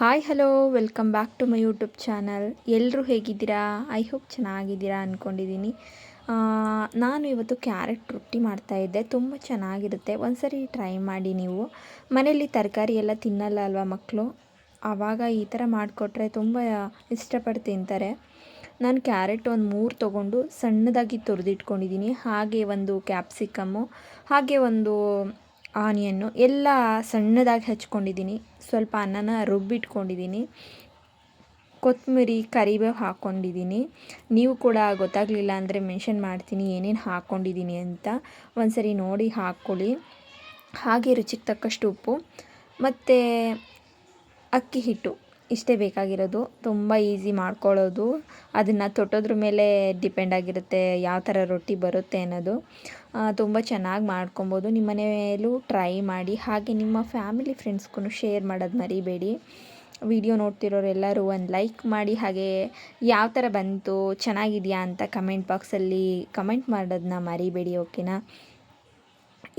Hi hello welcome back to my YouTube channel ಎಲ್ಲರೂ ಹೇಗಿದ್ದೀರಾ? I hope ಚೆನ್ನಾಗಿದ್ದೀರಾ ಅಂದ್ಕೊಂಡಿದ್ದೀನಿ ನಾನು ಇವತ್ತು ಕ್ಯಾರೆಟ್ ರೊಟ್ಟಿ ಮಾಡ್ತಾಯಿದ್ದೆ ತುಂಬ ಚೆನ್ನಾಗಿರುತ್ತೆ. ಒಂದ್ಸರಿ ಟ್ರೈ ಮಾಡಿ ನೀವು. ಮನೇಲಿ ತರಕಾರಿ ಎಲ್ಲ ತಿನ್ನಲ್ಲ ಅಲ್ವಾ ಮಕ್ಕಳು ಆವಾಗ ಈ ಥರ ಮಾಡಿಕೊಟ್ರೆ ತುಂಬ ಇಷ್ಟಪಟ್ಟು ತಿಂತಾರೆ. ನಾನು ಕ್ಯಾರೆಟ್ ಒಂದು ಮೂರು ತೊಗೊಂಡು ಸಣ್ಣದಾಗಿ ತುರಿದಿಟ್ಕೊಂಡಿದ್ದೀನಿ. ಹಾಗೆ ಒಂದು ಕ್ಯಾಪ್ಸಿಕಮ್ಮು ಹಾಗೆ ಒಂದು ಆನಿಯನ್ನು ಎಲ್ಲ ಸಣ್ಣದಾಗಿ ಹಚ್ಕೊಂಡಿದ್ದೀನಿ. ಸ್ವಲ್ಪ ಅನ್ನನ ರುಬ್ಬಿಟ್ಕೊಂಡಿದ್ದೀನಿ. ಕೊತ್ತಂಬರಿ ಕರಿಬೇವು ಹಾಕ್ಕೊಂಡಿದ್ದೀನಿ ನೀವು ಕೂಡ ಗೊತ್ತಾಗಲಿಲ್ಲ ಅಂದರೆ ಮೆನ್ಷನ್ ಮಾಡ್ತೀನಿ ಏನೇನು ಹಾಕ್ಕೊಂಡಿದ್ದೀನಿ ಅಂತ. ಒಂದ್ಸರಿ ನೋಡಿ ಹಾಕ್ಕೊಳ್ಳಿ. ಹಾಗೆ ರುಚಿಗೆ ತಕ್ಕಷ್ಟು ಉಪ್ಪು. ಮತ್ತು ಅಕ್ಕಿ ಹಿಟ್ಟು. ಇಷ್ಟೇ ಬೇಕಾಗಿರೋದು. ತುಂಬ ಈಸಿ ಮಾಡ್ಕೊಳ್ಳೋದು. ಅದನ್ನು ತೊಟ್ಟೋದ್ರ ಮೇಲೆ ಡಿಪೆಂಡ್ ಆಗಿರುತ್ತೆ ಯಾವ ಥರ ರೊಟ್ಟಿ ಬರುತ್ತೆ ಅನ್ನೋದು. ತುಂಬ ಚೆನ್ನಾಗಿ ಮಾಡ್ಕೊಬೋದು. ನಿಮ್ಮ ಮನೆಯಲ್ಲೂ ಟ್ರೈ ಮಾಡಿ. ಹಾಗೆ ನಿಮ್ಮ ಫ್ಯಾಮಿಲಿ ಫ್ರೆಂಡ್ಸ್ಗೂ ಶೇರ್ ಮಾಡೋದು ಮರಿಬೇಡಿ. ವಿಡಿಯೋ ನೋಡ್ತಿರೋರೆಲ್ಲರೂ ಒಂದು ಲೈಕ್ ಮಾಡಿ. ಹಾಗೆ ಯಾವ ಥರ ಬಂತು, ಚೆನ್ನಾಗಿದೆಯಾ ಅಂತ ಕಮೆಂಟ್ ಬಾಕ್ಸಲ್ಲಿ ಕಮೆಂಟ್ ಮಾಡೋದನ್ನ ಮರಿಬೇಡಿ ಓಕೆನಾ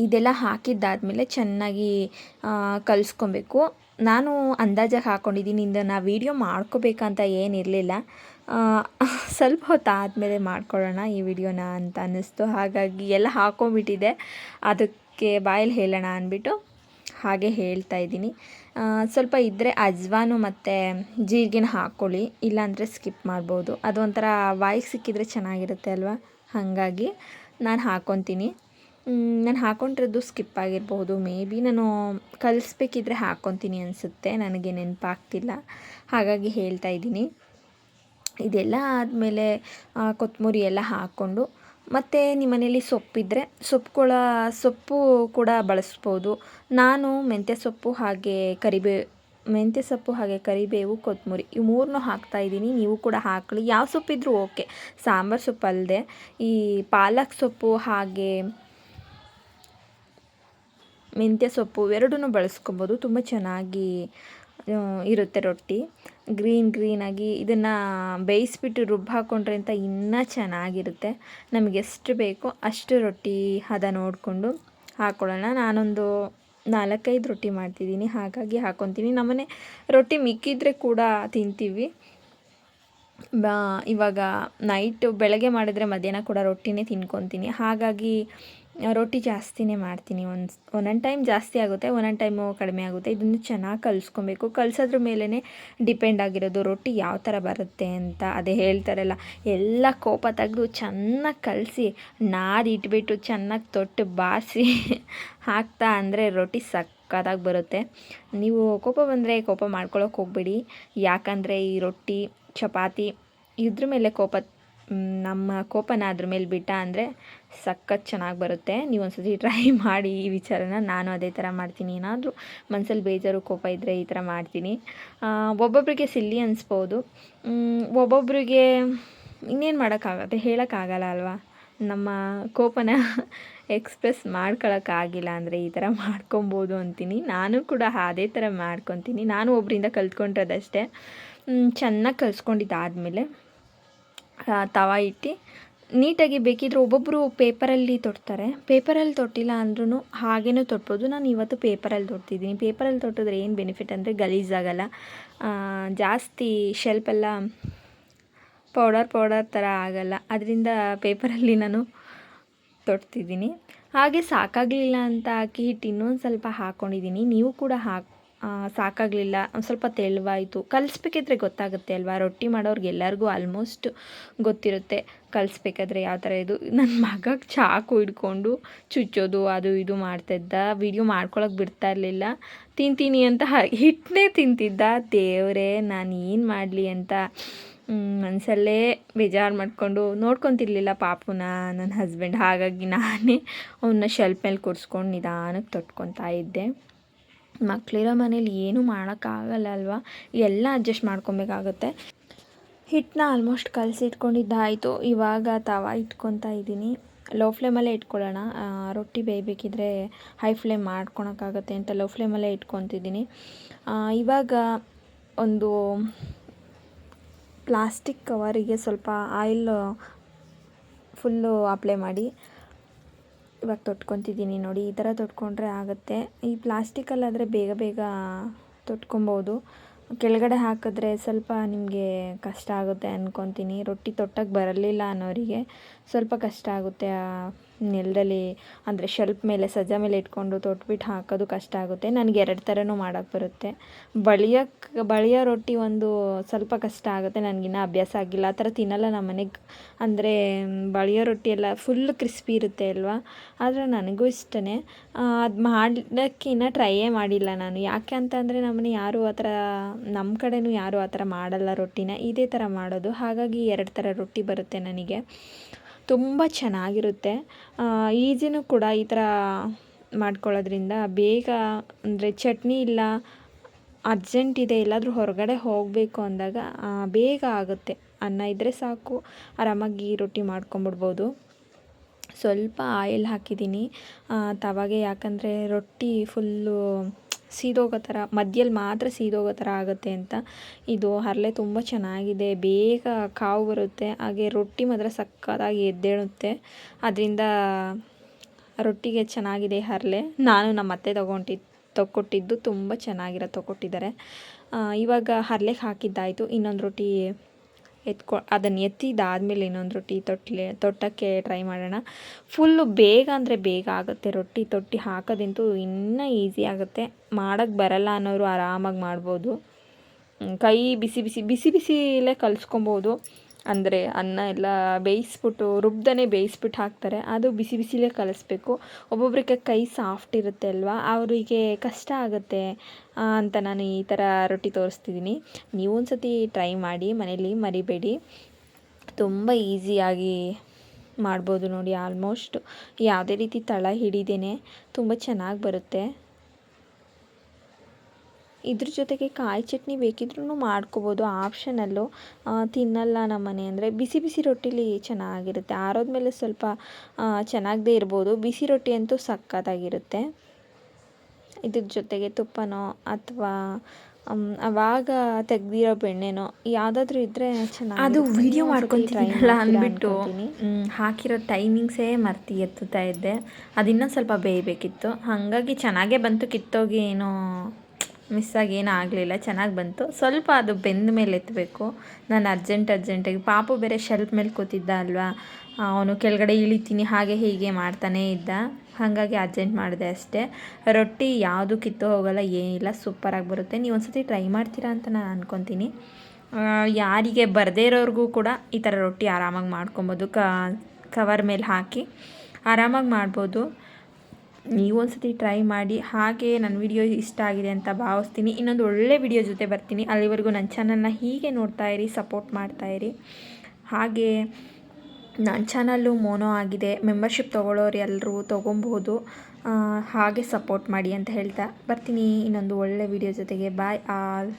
ಇದೆಲ್ಲ ಹಾಕಿದ್ದಾದಮೇಲೆ ಚೆನ್ನಾಗಿ ಕಲಿಸ್ಕೊಬೇಕು. ನಾನು ಅಂದಾಜಾಗಿ ಹಾಕ್ಕೊಂಡಿದ್ದೀನಿ ಇಂದ ನಾ ವೀಡಿಯೋ ಮಾಡ್ಕೋಬೇಕಂತ ಏನಿರಲಿಲ್ಲ ಸ್ವಲ್ಪ ಹೊತ್ತು ಆದಮೇಲೆ ಮಾಡ್ಕೊಳ್ಳೋಣ ಈ ವಿಡಿಯೋನ ಅಂತ ಅನ್ನಿಸ್ತು. ಹಾಗಾಗಿ ಎಲ್ಲ ಹಾಕ್ಕೊಂಬಿಟ್ಟಿದೆ ಅದಕ್ಕೆ ಬಾಯಲ್ಲಿ ಹೇಳೋಣ ಅಂದ್ಬಿಟ್ಟು ಹಾಗೆ ಹೇಳ್ತಾ ಇದ್ದೀನಿ. ಸ್ವಲ್ಪ ಇದ್ದರೆ ಅಜ್ವಾನು ಮತ್ತು ಜೀರಿಗೆನ ಹಾಕ್ಕೊಳ್ಳಿ. ಇಲ್ಲಾಂದರೆ ಸ್ಕಿಪ್ ಮಾಡ್ಬೋದು. ಅದೊಂಥರ ಬಾಯಿಗೆ ಸಿಕ್ಕಿದರೆ ಚೆನ್ನಾಗಿರುತ್ತೆ ಅಲ್ವಾ? ಹಾಗಾಗಿ ನಾನು ಹಾಕ್ಕೊತೀನಿ ನಾನು ಹಾಕೊಂಡಿರೋದು ಸ್ಕಿಪ್ ಆಗಿರ್ಬೋದು ಮೇ ಬಿ ನಾನು ಕಲಿಸ್ಬೇಕಿದ್ರೆ ಹಾಕ್ಕೊತೀನಿ ಅನಿಸುತ್ತೆ. ನನಗೆ ನೆನಪಾಗ್ತಿಲ್ಲ. ಹಾಗಾಗಿ ಹೇಳ್ತಾ ಇದ್ದೀನಿ. ಇದೆಲ್ಲ ಆದಮೇಲೆ ಕೊತ್ತಂಬರಿ ಎಲ್ಲ ಹಾಕ್ಕೊಂಡು, ಮತ್ತು ನಿಮ್ಮ ಮನೇಲಿ ಸೊಪ್ಪುಗಳ ಸೊಪ್ಪು ಕೂಡ ಬಳಸ್ಬೋದು. ನಾನು ಮೆಂತ್ಯ ಸೊಪ್ಪು ಹಾಗೆ ಕರಿಬೇ, ಮೆಂತ್ಯ ಸೊಪ್ಪು ಹಾಗೆ ಕರಿಬೇವು ಕೊತ್ತಂಬರಿ ಈ ಮೂರನ್ನೂ ಹಾಕ್ತಾಯಿದ್ದೀನಿ ನೀವು ಕೂಡ ಹಾಕಲಿ ಯಾವ ಸೊಪ್ಪಿದ್ರೂ ಓಕೆ. ಸಾಂಬಾರು ಸೊಪ್ಪು ಅಲ್ಲದೆ ಈ ಪಾಲಕ್ ಸೊಪ್ಪು ಹಾಗೆ ಮೆಂತ್ಯ ಸೊಪ್ಪು ಎರಡೂ ಬಳಸ್ಕೊಬೋದು. ತುಂಬ ಚೆನ್ನಾಗಿ ಇರುತ್ತೆ ರೊಟ್ಟಿ. ಗ್ರೀನ್ ಗ್ರೀನಾಗಿ ಇದನ್ನು ಬೇಯಿಸ್ಬಿಟ್ಟು ರುಬ್ಬಿ ಹಾಕ್ಕೊಂಡ್ರೆ ಅಂತ ಇನ್ನೂ ಚೆನ್ನಾಗಿರುತ್ತೆ. ನಮಗೆ ಎಷ್ಟು ಬೇಕೋ ಅಷ್ಟು ರೊಟ್ಟಿ ಹದ ನೋಡಿಕೊಂಡು ಹಾಕ್ಕೊಳ್ಳೋಣ ನಾನೊಂದು ನಾಲ್ಕೈದು ರೊಟ್ಟಿ ಮಾಡ್ತಿದ್ದೀನಿ. ಹಾಗಾಗಿ ಹಾಕ್ಕೊತೀನಿ ನಮ್ಮನೆ ರೊಟ್ಟಿ ಮಿಕ್ಕಿದ್ರೆ ಕೂಡ ತಿಂತೀವಿ. ಇವಾಗ ನೈಟು ಬೆಳಗ್ಗೆ ಮಾಡಿದರೆ ಮಧ್ಯಾಹ್ನ ಕೂಡ ರೊಟ್ಟಿನೇ ತಿನ್ಕೊತೀನಿ. ಹಾಗಾಗಿ ರೊಟ್ಟಿ ಜಾಸ್ತಿನೇ ಮಾಡ್ತೀನಿ. ಒಂದು ಒಂದೊಂದು ಟೈಮ್ ಜಾಸ್ತಿ ಆಗುತ್ತೆ, ಒಂದೊಂದು ಟೈಮು ಕಡಿಮೆ ಆಗುತ್ತೆ. ಇದನ್ನು ಚೆನ್ನಾಗಿ ಕಲಿಸ್ಕೊಬೇಕು. ಕಲಿಸೋದ್ರ ಮೇಲೇ ಡಿಪೆಂಡ್ ಆಗಿರೋದು ರೊಟ್ಟಿ ಯಾವ ಥರ ಬರುತ್ತೆ ಅಂತ ಅದೇ ಹೇಳ್ತಾರಲ್ಲ. ಎಲ್ಲ ಕೋಪ ತೆಗೆದು ಚೆನ್ನಾಗಿ ಕಲಸಿ, ನಾದಿ ಇಟ್ಬಿಟ್ಟು ಚೆನ್ನಾಗಿ ತೊಟ್ಟು ಬಾರಿಸಿ ಹಾಕ್ತಾ ಅಂದರೆ ರೊಟ್ಟಿ ಸಕ್ಕತ್ತಾಗಿ ಬರುತ್ತೆ. ನೀವು ಕೋಪ ಬಂದರೆ ಕೋಪ ಮಾಡ್ಕೊಳ್ಳೋಕೆ ಹೋಗಬೇಡಿ. ಯಾಕಂದರೆ ಈ ರೊಟ್ಟಿ, ಚಪಾತಿ ಇದ್ರ ಮೇಲೆ ಕೋಪ ನಮ್ಮ ಕೋಪನ ಅದ್ರ ಮೇಲೆ ಬಿಟ್ಟ ಅಂದರೆ ಸಖತ್ ಚೆನ್ನಾಗಿ ಬರುತ್ತೆ. ನೀವು ಒಂದ್ಸತಿ ಟ್ರೈ ಮಾಡಿ ಈ ವಿಚಾರನ. ನಾನು ಅದೇ ಥರ ಮಾಡ್ತೀನಿ. ಏನಾದರೂ ಮನಸ್ಸಲ್ಲಿ ಬೇಜಾರು, ಕೋಪ ಇದ್ದರೆ ಈ ಥರ ಮಾಡ್ತೀನಿ. ಒಬ್ಬೊಬ್ಬರಿಗೆ ಸಿಲ್ಲಿ ಅನಿಸ್ಬೋದು. ಒಬ್ಬೊಬ್ಬರಿಗೆ ಇನ್ನೇನು ಮಾಡೋಕ್ಕಾಗತ್ತೆ ಹೇಳೋಕ್ಕಾಗಲ್ಲ ಅಲ್ವಾ? ನಮ್ಮ ಕೋಪನ ಎಕ್ಸ್ಪ್ರೆಸ್ ಮಾಡ್ಕೊಳಕ್ಕಾಗಿಲ್ಲ ಅಂದರೆ ಈ ಥರ ಮಾಡ್ಕೊಬೋದು ಅಂತೀನಿ. ನಾನು ಕೂಡ ಅದೇ ಥರ ಮಾಡ್ಕೊತೀನಿ. ನಾನು ಒಬ್ಬರಿಂದ ಕಲ್ತ್ಕೊಂಡಿರೋದಷ್ಟೇ. ಚೆನ್ನಾಗಿ ಕಲಿಸ್ಕೊಂಡಿದ್ದಾದಮೇಲೆ. ತವ ಇಟ್ಟು ನೀಟಾಗಿ ಬೇಕಿದ್ರೆ ಒಬ್ಬೊಬ್ಬರು ಪೇಪರಲ್ಲಿ ತೊಡ್ತಾರೆ ಪೇಪರಲ್ಲಿ ತೊಟ್ಟಿಲ್ಲ ಅಂದ್ರೂ ಹಾಗೇನೂ ತೊಟ್ಬೋದು. ನಾನು ಇವತ್ತು ಪೇಪರಲ್ಲಿ ತೊಡ್ತಿದ್ದೀನಿ ಪೇಪರಲ್ಲಿ ತೊಟ್ಟಿದ್ರೆ ಏನು ಬೆನಿಫಿಟ್ ಅಂದರೆ ಗಲೀಜಾಗಲ್ಲ. ಜಾಸ್ತಿ ಶೆಲ್ಪೆಲ್ಲ ಪೌಡರ್ ಪೌಡರ್ ಥರ ಆಗಲ್ಲ. ಅದರಿಂದ ಪೇಪರಲ್ಲಿ ನಾನು ತೊಡ್ತಿದ್ದೀನಿ ಹಾಗೆ ಸಾಕಾಗಲಿಲ್ಲ ಅಂತ ಅಕ್ಕಿ ಹಿಟ್ಟು ಇನ್ನೊಂದು ಸ್ವಲ್ಪ ಹಾಕ್ಕೊಂಡಿದ್ದೀನಿ ನೀವು ಕೂಡ ಹಾಕಿ ಸಾಕಾಗಲಿಲ್ಲ. ಒಂದು ಸ್ವಲ್ಪ ತೆಳುವಾಯಿತು. ಕಲಿಸ್ಬೇಕಿದ್ರೆ ಗೊತ್ತಾಗುತ್ತೆ ಅಲ್ವಾ? ರೊಟ್ಟಿ ಮಾಡೋರ್ಗೆ ಎಲ್ಲರಿಗೂ ಆಲ್ಮೋಸ್ಟ್ ಗೊತ್ತಿರುತ್ತೆ ಕಲಿಸ್ಬೇಕಾದ್ರೆ ಯಾವ ಥರ ಇದು. ನನ್ನ ಮಗ ಚಾಕು ಹಿಡ್ಕೊಂಡು ಚುಚ್ಚೋದು, ಅದು ಇದು ಮಾಡ್ತಿದ್ದ. ವಿಡಿಯೋ ಮಾಡ್ಕೊಳಕ್ಕೆ ಬಿಡ್ತಾ ಇರಲಿಲ್ಲ. ತಿಂತೀನಿ ಅಂತ ಹಿಟ್ಟನ್ನೇ ತಿಂತಿದ್ದ. ದೇವರೇ, ನಾನು ಏನು ಮಾಡಲಿ ಅಂತ. ಮನಸಲ್ಲೇ ಬೇಜಾರು ಮಾಡಿಕೊಂಡು ನೋಡ್ಕೊತಿರ್ಲಿಲ್ಲ ಪಾಪುನ ನನ್ನ ಹಸ್ಬೆಂಡ್ ಹಾಗಾಗಿ ನಾನೇ ಅವನ್ನ ಶೆಲ್ಫ್ ಮೇಲೆ ಕೂರಿಸ್ಕೊಂಡು ನಿಧಾನಕ್ಕೆ ತೊಟ್ಕೊತಾ ಇದ್ದೆ. ಮಕ್ಕಳಿರೋ ಮನೇಲಿ ಏನೂ ಮಾಡೋಕ್ಕಾಗಲ್ಲ ಅಲ್ವಾ ಎಲ್ಲ ಅಡ್ಜಸ್ಟ್ ಮಾಡ್ಕೊಬೇಕಾಗುತ್ತೆ. ಹಿಟ್ಟನ್ನ ಆಲ್ಮೋಸ್ಟ್ ಕಲಸಿಟ್ಕೊಂಡಿದ್ದಾಯಿತು ಇವಾಗ ತವ ಇಟ್ಕೊತಾ ಇದ್ದೀನಿ. ಲೋ ಫ್ಲೇಮಲ್ಲೇ ಇಟ್ಕೊಳ್ಳೋಣ. ರೊಟ್ಟಿ ಬೇಯಬೇಕಿದ್ರೆ ಹೈ ಫ್ಲೇಮ್ ಮಾಡ್ಕೊಳಕ್ಕಾಗತ್ತೆ ಅಂತ ಲೋ ಫ್ಲೇಮಲ್ಲೇ ಇಟ್ಕೊತಿದ್ದೀನಿ. ಇವಾಗ ಒಂದು ಪ್ಲಾಸ್ಟಿಕ್ ಕವರಿಗೆ ಸ್ವಲ್ಪ ಆಯಿಲ್ ಫುಲ್ಲು ಅಪ್ಲೈ ಮಾಡಿ ಇವಾಗ ತೊಟ್ಕೊತಿದ್ದೀನಿ ನೋಡಿ, ಈ ಥರ ತೊಟ್ಕೊಂಡ್ರೆ ಆಗುತ್ತೆ. ಈ ಪ್ಲಾಸ್ಟಿಕಲ್ಲಾದರೆ ಬೇಗ ಬೇಗ ತೊಟ್ಕೊಬೋದು. ಕೆಳಗಡೆ ಹಾಕಿದ್ರೆ ಸ್ವಲ್ಪ ನಿಮಗೆ ಕಷ್ಟ ಆಗುತ್ತೆ ಅಂದ್ಕೊತೀನಿ ರೊಟ್ಟಿ ತೊಟ್ಟಕ್ಕೆ ಬರಲಿಲ್ಲ ಅನ್ನೋರಿಗೆ ಸ್ವಲ್ಪ ಕಷ್ಟ ಆಗುತ್ತೆ ನೆಲದಲ್ಲಿ ಅಂದರೆ ಶೆಲ್ಫ್ ಮೇಲೆ ಸಜ್ಜ ಮೇಲೆ ಇಟ್ಕೊಂಡು ತೊಟ್ಬಿಟ್ಟು ಹಾಕೋದು ಕಷ್ಟ ಆಗುತ್ತೆ. ನನಗೆ ಎರಡು ಥರನೂ ಮಾಡೋಕ್ಕೆ ಬರುತ್ತೆ. ಬಳಿಯಕ್ಕೆ ಬಳಿಯೋ ರೊಟ್ಟಿ ಒಂದು ಸ್ವಲ್ಪ ಕಷ್ಟ ಆಗುತ್ತೆ. ನನಗಿನ್ನ ಅಭ್ಯಾಸ ಆಗಿಲ್ಲ. ಆ ಥರ ತಿನ್ನಲ್ಲ ನಮ್ಮ ಮನೆಗೆ. ಅಂದರೆ ಬಳಿಯೋ ರೊಟ್ಟಿ ಎಲ್ಲ ಫುಲ್ ಕ್ರಿಸ್ಪಿ ಇರುತ್ತೆ ಅಲ್ವಾ? ಆದರೆ ನನಗೂ ಇಷ್ಟನೇ. ಅದು ಮಾಡೋಕ್ಕಿನ್ನ ಟ್ರೈಯೇ ಮಾಡಿಲ್ಲ ನಾನು. ಯಾಕೆ ಅಂತಂದರೆ ನಮ್ಮನೆ ಯಾರೂ ಆ ಥರ, ನಮ್ಮ ಕಡೆನೂ ಯಾರೂ ಆ ಥರ ಮಾಡಲ್ಲ ರೊಟ್ಟಿನ. ಇದೇ ಥರ ಮಾಡೋದು. ಹಾಗಾಗಿ ಎರಡು ಥರ ರೊಟ್ಟಿ ಬರುತ್ತೆ ನನಗೆ. ತುಂಬ ಚೆನ್ನಾಗಿರುತ್ತೆ. ಈಸಿನೂ ಕೂಡ ಈ ಥರ ಮಾಡ್ಕೊಳ್ಳೋದ್ರಿಂದ ಬೇಗ, ಅಂದರೆ ಚಟ್ನಿ ಇಲ್ಲ, ಅರ್ಜೆಂಟ್ ಇದೆ, ಎಲ್ಲಾದರೂ ಹೊರಗಡೆ ಹೋಗಬೇಕು ಅಂದಾಗ ಬೇಗ ಆಗುತ್ತೆ. ಅನ್ನ ಇದ್ದರೆ ಸಾಕು, ಆರಾಮಾಗಿ ರೊಟ್ಟಿ ಮಾಡ್ಕೊಂಬಿಡ್ಬೋದು. ಸ್ವಲ್ಪ ಆಯಿಲ್ ಹಾಕಿದ್ದೀನಿ. ತವಾಗೆ ಯಾಕಂದರೆ ರೊಟ್ಟಿ ಫುಲ್ಲು ಸೀದೋಗೋ ಥರ ಮಧ್ಯಲ್ಲಿ ಮಾತ್ರ ಸೀದೋಗೋ ಥರ ಆಗುತ್ತೆ ಅಂತ. ಇದು ಹರಳೆ ತುಂಬ ಚೆನ್ನಾಗಿದೆ, ಬೇಗ ಕಾವು ಬರುತ್ತೆ, ಹಾಗೆ ರೊಟ್ಟಿ ಮಾತ್ರ ಸಕ್ಕತ್ತಾಗಿ ಎದ್ದೇಳುತ್ತೆ. ಅದರಿಂದ ರೊಟ್ಟಿಗೆ ಚೆನ್ನಾಗಿದೆ ಹರಳೆ. ನಾನು ನಮ್ಮ ಅತ್ತೆ ತೊಗೊಂಡಿ ತೊಕ್ಕೊಟ್ಟಿದ್ದು ತುಂಬ ಚೆನ್ನಾಗಿರೋ ತೊಗೊಟ್ಟಿದ್ದಾರೆ ಇವಾಗ ಹರ್ಲೆಗೆ ಹಾಕಿದ್ದಾಯಿತು, ಇನ್ನೊಂದು ರೊಟ್ಟಿ ಎತ್ಕೊ ಅದನ್ನು ಎತ್ತಿದಾದ್ಮೇಲೆ ಇನ್ನೊಂದು ರೊಟ್ಟಿ ತೊಟ್ಟಲೆ ತೊಟ್ಟಕ್ಕೆ ಟ್ರೈ ಮಾಡೋಣ. ಫುಲ್ಲು ಬೇಗ ಅಂದರೆ ಬೇಗ ಆಗುತ್ತೆ. ರೊಟ್ಟಿ ತೊಟ್ಟಿ ಹಾಕೋದಂತೂ ಇನ್ನೂ ಈಸಿ ಆಗುತ್ತೆ. ಮಾಡೋಕ್ಕೆ ಬರಲ್ಲ ಅನ್ನೋರು ಆರಾಮಾಗಿ ಮಾಡ್ಬೋದು. ಕೈ ಬಿಸಿ ಬಿಸಿ ಬಿಸಿ, ಬಿಸಿಲೇ ಕಲಿಸ್ಕೊಬೋದು. ಅಂದರೆ ಅನ್ನ ಎಲ್ಲ ಬೇಯಿಸ್ಬಿಟ್ಟು, ರುಬ್ದನೇ ಬೇಯಿಸ್ಬಿಟ್ಟು ಹಾಕ್ತಾರೆ. ಅದು ಬಿಸಿ ಬಿಸಿಲೇ ಕಲಿಸ್ಬೇಕು. ಒಬ್ಬೊಬ್ಬರಿಗೆ ಕೈ ಸಾಫ್ಟ್ ಇರುತ್ತೆ ಅಲ್ವಾ? ಅವರಿಗೆ ಕಷ್ಟ ಆಗುತ್ತೆ ಅಂತ ನಾನು ಈ ಥರ ರೊಟ್ಟಿ ತೋರಿಸ್ತಿದ್ದೀನಿ. ನೀವು ಒಂದು ಟ್ರೈ ಮಾಡಿ, ಮನೇಲಿ ಮರಿಬೇಡಿ. ತುಂಬ ಈಸಿಯಾಗಿ ಮಾಡ್ಬೋದು ನೋಡಿ ಆಲ್ಮೋಸ್ಟ್ ಯಾವುದೇ ರೀತಿ ತಳ ಹಿಡಿದೇನೆ ತುಂಬ ಚೆನ್ನಾಗಿ ಬರುತ್ತೆ. ಇದ್ರ ಜೊತೆಗೆ ಕಾಯಿ ಚಟ್ನಿ ಬೇಕಿದ್ರೂ ಮಾಡ್ಕೋಬೋದು. ಆಪ್ಷನಲ್ಲು ತಿನ್ನಲ್ಲ ನಮ್ಮನೆ ಅಂದರೆ ಬಿಸಿ ಬಿಸಿ ರೊಟ್ಟಿಲಿ ಚೆನ್ನಾಗಿರುತ್ತೆ. ಆರೋದ್ಮೇಲೆ ಸ್ವಲ್ಪ ಚೆನ್ನಾಗದೇ ಇರ್ಬೋದು. ಬಿಸಿ ರೊಟ್ಟಿ ಅಂತೂ ಸಕ್ಕತ್ತಾಗಿರುತ್ತೆ. ಇದ್ರ ಜೊತೆಗೆ ತುಪ್ಪನೋ ಅಥವಾ ಅವಾಗ ತೆಗ್ದಿರೋ ಬೆಣ್ಣೆನೋ ಯಾವುದಾದ್ರೂ ಇದ್ದರೆ ಚೆನ್ನಾಗಿ ಅದು ವಿಡಿಯೋ ಮಾಡ್ಕೊತೀನಲ್ಲ ಅಂದ್ಬಿಟ್ಟು ಹಾಕಿರೋ ಟೈಮಿಂಗ್ಸೇ ಮರ್ತಿ ಎತ್ತುತ್ತಾ ಇದ್ದೆ. ಅದಿನ್ನೂ ಸ್ವಲ್ಪ ಬೇಯಬೇಕಿತ್ತು. ಹಾಗಾಗಿ ಚೆನ್ನಾಗೇ ಬಂತು. ಕಿತ್ತೋಗಿ ಏನೋ ಮಿಸ್ಸಾಗಿ ಏನೂ ಆಗಲಿಲ್ಲ ಚೆನ್ನಾಗಿ ಬಂತು. ಸ್ವಲ್ಪ ಅದು ಬೆಂದ ಮೇಲೆ ಎತ್ತಬೇಕು ನಾನು ಅರ್ಜೆಂಟ್, ಅರ್ಜೆಂಟಾಗಿ ಪಾಪು ಬೇರೆ ಶೆಲ್ಫ್ ಮೇಲೆ ಕೂತಿದ್ದ ಅಲ್ವಾ? ಅವನು ಕೆಳಗಡೆ ಇಳಿತೀನಿ, ಹಾಗೆ ಹೀಗೆ ಮಾಡ್ತಾನೇ ಇದ್ದ. ಹಾಗಾಗಿ ಅರ್ಜೆಂಟ್ ಮಾಡಿದೆ ಅಷ್ಟೇ. ರೊಟ್ಟಿ ಯಾವುದು ಕಿತ್ತು ಹೋಗಲ್ಲ, ಏನಿಲ್ಲ ಸೂಪರಾಗಿ ಬರುತ್ತೆ. ನೀವು ಒಂದ್ಸತಿ ಟ್ರೈ ಮಾಡ್ತೀರಾ ಅಂತ ನಾನು ಅಂದ್ಕೊತೀನಿ ಯಾರಿಗೆ ಬರದೇ ಇರೋರಿಗೂ ಕೂಡ ಈ ಥರ ರೊಟ್ಟಿ ಆರಾಮಾಗಿ ಮಾಡ್ಕೊಬೋದು. ಕವರ್ ಮೇಲೆ ಹಾಕಿ. ಆರಾಮಾಗಿ ಮಾಡ್ಬೋದು. ನೀವು ಒಂದ್ಸತಿ ಟ್ರೈ ಮಾಡಿ, ಹಾಗೆ ನನ್ನ ವಿಡಿಯೋ ಇಷ್ಟ ಆಗಿದೆ ಅಂತ ಭಾವಿಸ್ತೀನಿ. ಇನ್ನೊಂದು ಒಳ್ಳೆ ವಿಡಿಯೋ ಜೊತೆ ಬರ್ತೀನಿ. ಅಲ್ಲಿವರೆಗೂ ನನ್ನ ಚಾನಲ್ನ ಹೀಗೆ ನೋಡ್ತಾ ಇರಿ ಸಪೋರ್ಟ್ ಮಾಡ್ತಾ ಇರಿ. ಹಾಗೆ ನನ್ನ ಚಾನಲ್ಲು ಮೋನೋ ಆಗಿದೆ. ಮೆಂಬರ್ಶಿಪ್ ತೊಗೊಳ್ಳೋರು ಎಲ್ಲರೂ ತೊಗೊಬೋದು. ಹಾಗೆ ಸಪೋರ್ಟ್ ಮಾಡಿ ಅಂತ ಹೇಳ್ತಾ ಬರ್ತೀನಿ. ಇನ್ನೊಂದು ಒಳ್ಳೆ ವಿಡಿಯೋ ಜೊತೆಗೆ. ಬಾಯ್ ಆಲ್